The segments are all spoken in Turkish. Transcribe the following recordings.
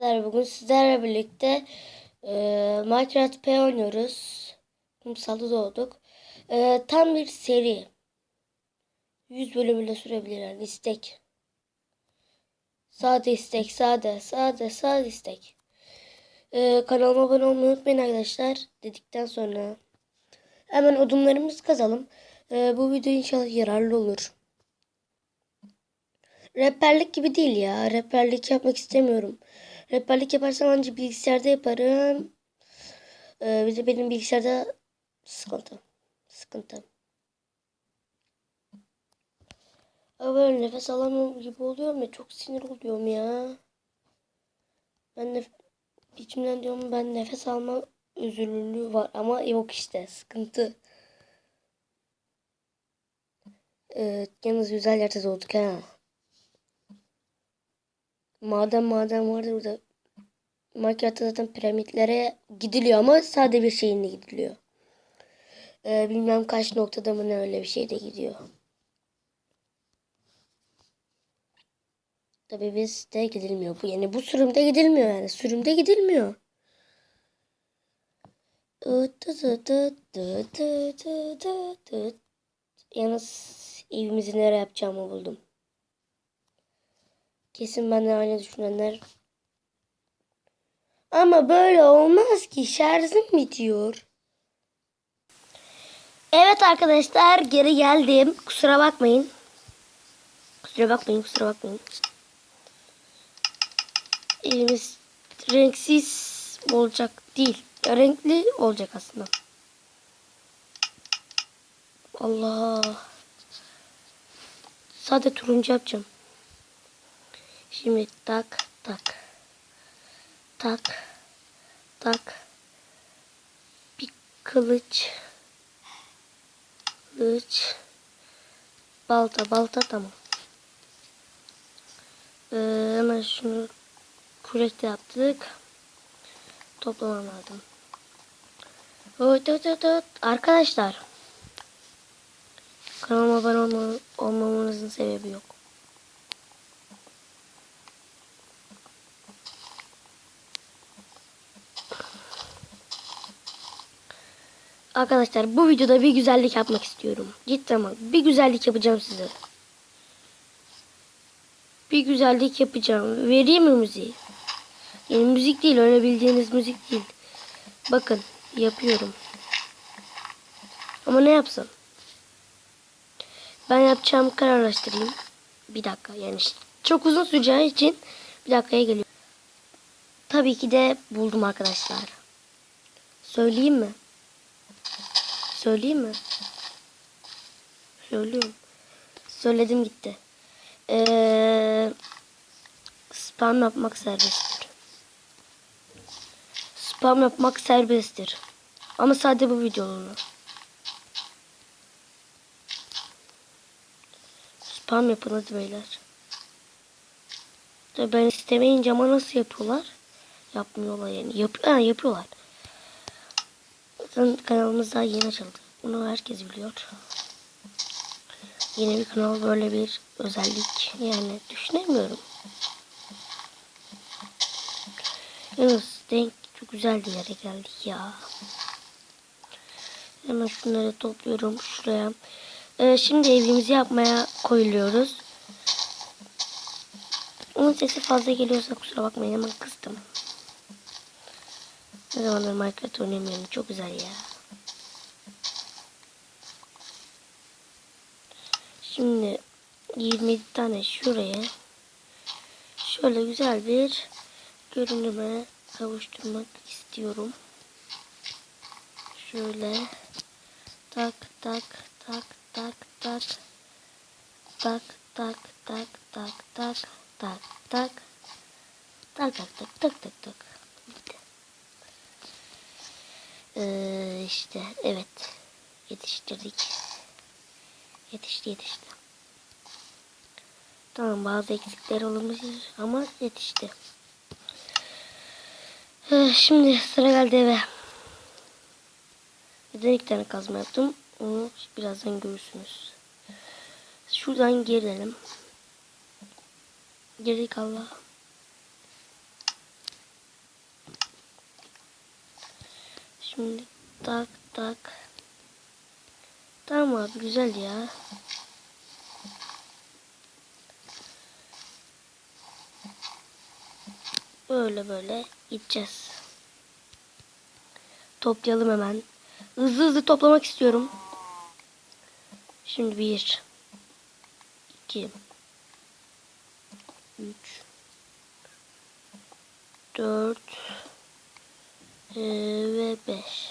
Arkadaşlar bugün sizlerle birlikte e, Minecraft P oynuyoruz. Kumsalda doğduk. E, tam bir seri. 100 bölüm bile sürebilir yani istek. Sade istek, sade, sade, sade istek. E, kanalıma abone olmayı unutmayın arkadaşlar. Dedikten sonra hemen odunlarımızı kazalım. E, bu video inşallah yararlı olur. Rehberlik gibi değil ya. Rehberlik yapmak istemiyorum. Rehberlik yaparsam ancak bilgisayarda yaparım. Ee, bir de benim bilgisayarda sıkıntı. Sıkıntı. Ama böyle nefes alamıyorum gibi oluyorum ya. Çok sinir oluyorum ya. Ben de içimden diyorum ben nefes alma özürlülüğü var ama yok işte sıkıntı. Evet, yalnız güzel yerde doğduk ha. Maden maden vardı burada. Minecraft'ta zaten piramitlere gidiliyor ama sade bir şeyinle gidiliyor. Ee, bilmem kaç noktada mı ne öyle bir şey de gidiyor. Tabii bizde gidilmiyor. Bu yani bu sürümde gidilmiyor yani. Sürümde gidilmiyor. Yalnız evimizi nereye yapacağımı buldum. Kesin benden aynı düşünenler. Ama böyle olmaz ki. Şarjım bitiyor. Evet arkadaşlar geri geldim. Kusura bakmayın. Kusura bakmayın kusura bakmayın. Elimiz renksiz olacak değil. Renkli olacak aslında. Allah. Sade turuncu yapacağım. Şimdi tak tak tak tak bir kılıç kılıç balta balta tamam. Ee, hemen şunu kürekte yaptık. Toplamam lazım. Evet, evet, evet, evet. Arkadaşlar kanalıma abone olma, olmamanızın sebebi yok. Arkadaşlar bu videoda bir güzellik yapmak istiyorum. Cidden bak bir güzellik yapacağım size. Bir güzellik yapacağım. Vereyim mi müziği? Yani müzik değil öyle bildiğiniz müzik değil. Bakın yapıyorum. Ama ne yapsam? Ben yapacağımı kararlaştırayım. Bir dakika yani çok uzun süreceği için bir dakikaya geliyor. Tabii ki de buldum arkadaşlar. Söyleyeyim mi? Söyleyeyim mi? Söylüyorum. Söyledim gitti. Ee, spam yapmak serbesttir. Spam yapmak serbesttir. Ama sadece bu videolarını. Spam yapın beyler. Ben istemeyince ama nasıl yapıyorlar? Yapmıyorlar yani. Yap ha, yapıyorlar. Zaten kanalımız daha yeni açıldı. Bunu herkes biliyor. Yeni bir kanal böyle bir özellik yani düşünemiyorum. Yalnız denk çok güzel bir yere geldik ya. Hemen şunları topluyorum şuraya. Ee, şimdi evimizi yapmaya koyuluyoruz. Onun sesi fazla geliyorsa kusura bakmayın hemen kıstım. Ne zamandır Minecraft oynamıyorum. Çok güzel ya. Şimdi 27 tane şuraya şöyle güzel bir görünüme kavuşturmak istiyorum. Şöyle tak tak tak tak tak tak tak tak tak tak tak tak tak tak tak tak tak tak bitti. Ee, işte evet yetiştirdik. Yetişti yetişti. Tamam bazı eksikler olmuş ama yetişti. Ee, şimdi sıra geldi eve. Neden iki tane kazma yaptım? Onu birazdan görürsünüz. Şuradan girelim. Girdik Allah. Şimdi tak tak. Tamam abi güzel ya. Böyle böyle gideceğiz. Toplayalım hemen. Hızlı hızlı toplamak istiyorum. Şimdi bir, iki, üç, dört ee, ve beş.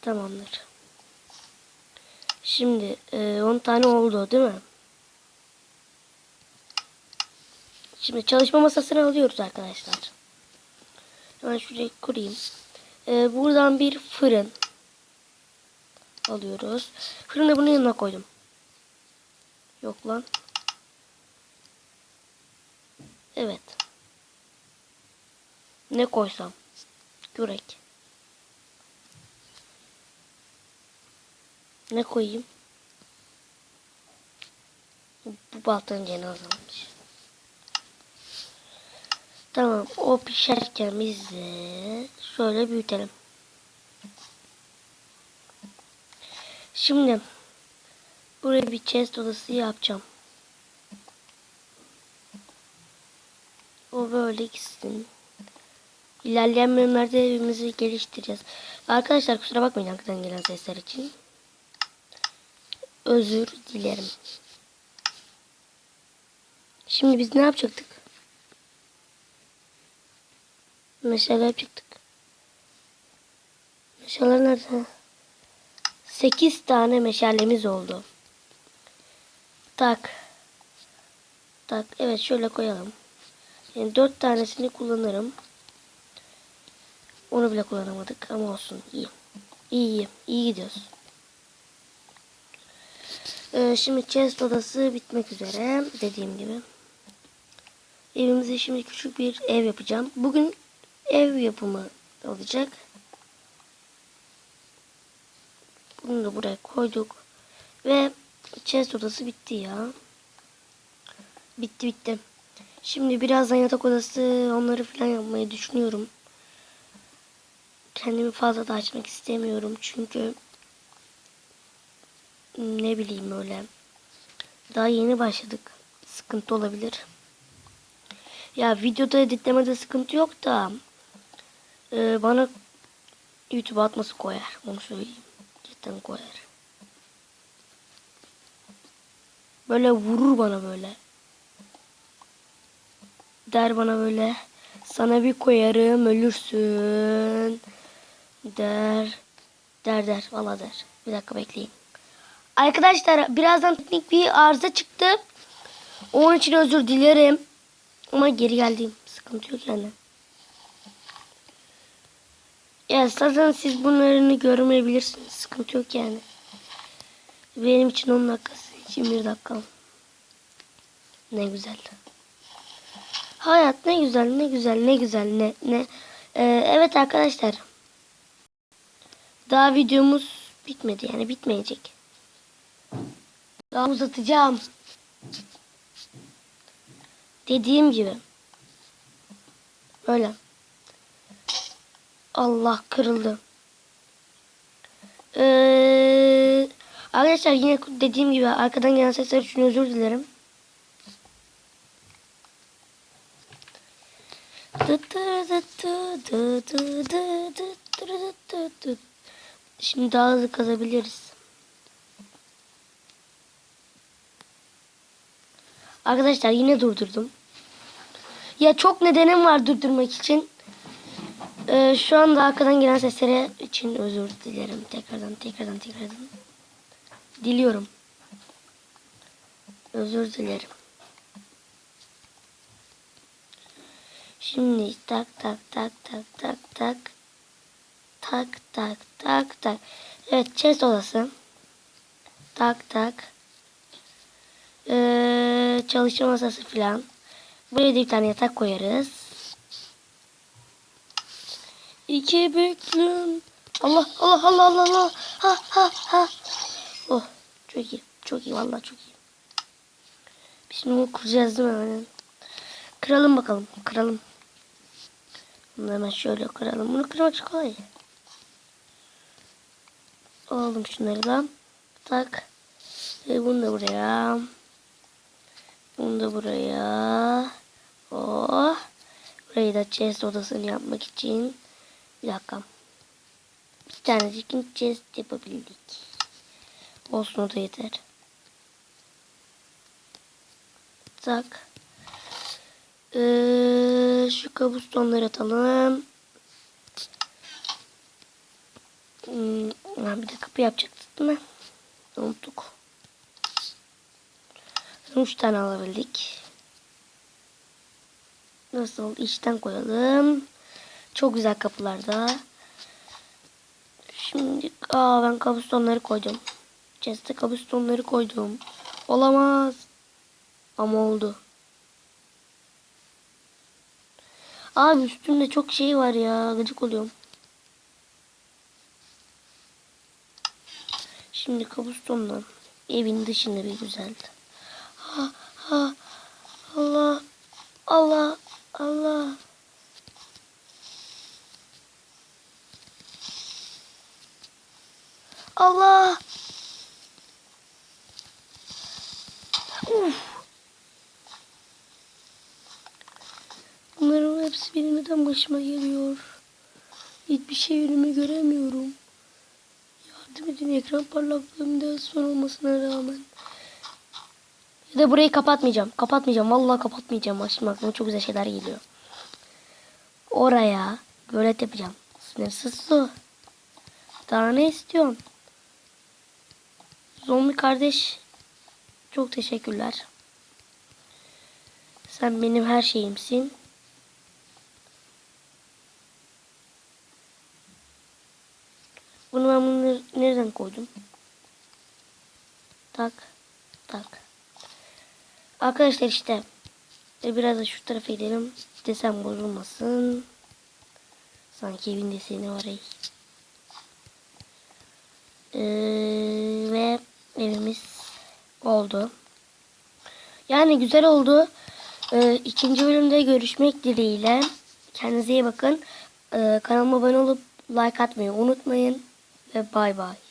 Tamamdır. Şimdi e, 10 tane oldu değil mi? Şimdi çalışma masasını alıyoruz arkadaşlar. Hemen şurayı kurayım. Ee, buradan bir fırın alıyoruz. Fırını bunun yanına koydum. Yok lan. Evet. Ne koysam? Görek. Ne koyayım? Bu baltanın cenazeymiş. Tamam o pişerken biz de şöyle büyütelim. Şimdi buraya bir chest odası yapacağım. O böyle gitsin. İlerleyen bölümlerde evimizi geliştireceğiz. Arkadaşlar kusura bakmayın arkadan gelen sesler için. Özür dilerim. Şimdi biz ne yapacaktık? Meşale yapacaktık. Meşale nerede? 8 tane meşalemiz oldu. Tak. Tak. Evet şöyle koyalım. Yani 4 tanesini kullanırım. Onu bile kullanamadık ama olsun. iyi. İyi iyi. Gidiyoruz. Ee, şimdi chest odası bitmek üzere. Dediğim gibi. Evimize şimdi küçük bir ev yapacağım. Bugün ev yapımı olacak. Bunu da buraya koyduk. Ve chest odası bitti ya. Bitti bitti. Şimdi birazdan yatak odası onları falan yapmayı düşünüyorum. Kendimi fazla da açmak istemiyorum. Çünkü ne bileyim öyle. Daha yeni başladık. Sıkıntı olabilir. Ya videoda editlemede sıkıntı yok da e, bana YouTube atması koyar. Onu söyleyeyim. Cidden koyar. Böyle vurur bana böyle. Der bana böyle sana bir koyarım ölürsün. Der. Der der. Valla der. Bir dakika bekleyin. Arkadaşlar birazdan teknik bir arıza çıktı. Onun için özür dilerim. Ama geri geldim. Sıkıntı yok yani. Ya zaten siz bunlarını görmeyebilirsiniz. Sıkıntı yok yani. Benim için 10 dakikası için 1 dakika. Ne güzel. Hayat ne güzel ne güzel ne güzel ne ne. Ee, evet arkadaşlar. Daha videomuz bitmedi yani bitmeyecek. Daha uzatacağım. Dediğim gibi. Böyle. Allah kırıldı. Ee, arkadaşlar yine dediğim gibi arkadan gelen sesler için özür dilerim. Şimdi daha hızlı kazabiliriz. Arkadaşlar yine durdurdum. Ya çok nedenim var durdurmak için. Ee, şu anda arkadan gelen seslere için özür dilerim. Tekrardan tekrardan tekrardan. Diliyorum. Özür dilerim. Şimdi tak tak tak tak tak tak tak tak tak tak. Evet chest odası. Tak tak. Ee, çalışma masası falan. Buraya da bir tane yatak koyarız. İki büklüm. Allah Allah Allah Allah Allah. Ha ha ha. Oh çok iyi. Çok iyi vallahi çok iyi. Şimdi bunu kuracağız değil mi? Aynen. Kıralım bakalım. Kıralım. Bunu hemen şöyle kıralım. Bunu kırmak kolay. Alalım şunları da. Tak. Ve bunu da buraya. Bunu da buraya. Oh. Burayı da chest odasını yapmak için. Bir dakika. Bir tanecik chest yapabildik. Olsun o da yeter. Tak. Ee, şu kabustonları atalım. Hmm, ha, bir de kapı yapacaktık değil mi? Unuttuk. Üç tane alabildik. Nasıl? İçten koyalım. Çok güzel kapılarda. Şimdi aa ben kabustonları koydum. Chest'e kabustonları koydum. Olamaz. Ama oldu. Abi üstümde çok şey var ya. Gıcık oluyorum. Şimdi kabustonla evin dışını bir güzel. Ha ha Allah Allah Allah. Allah. Uf. Bunların hepsi benim neden başıma geliyor. Hiçbir şey önümü göremiyorum. Edin ekran parlaklığımda son olmasına rağmen. Ya da burayı kapatmayacağım. Kapatmayacağım. Vallahi kapatmayacağım. Şimdi aklıma çok güzel şeyler geliyor. Oraya gölet yapacağım. Sınırsız su. Daha ne istiyorsun? Zombi kardeş. Çok teşekkürler. Sen benim her şeyimsin. Bunu ben bunu nereden koydum? Tak. Tak. Arkadaşlar işte. e, Biraz da şu tarafa gidelim. Desen bozulmasın. Sanki evin deseni var. Ee, ve evimiz oldu. Yani güzel oldu. Ee, ikinci bölümde görüşmek dileğiyle. Kendinize iyi bakın. Ee, kanalıma abone olup like atmayı unutmayın. Ve bay bay.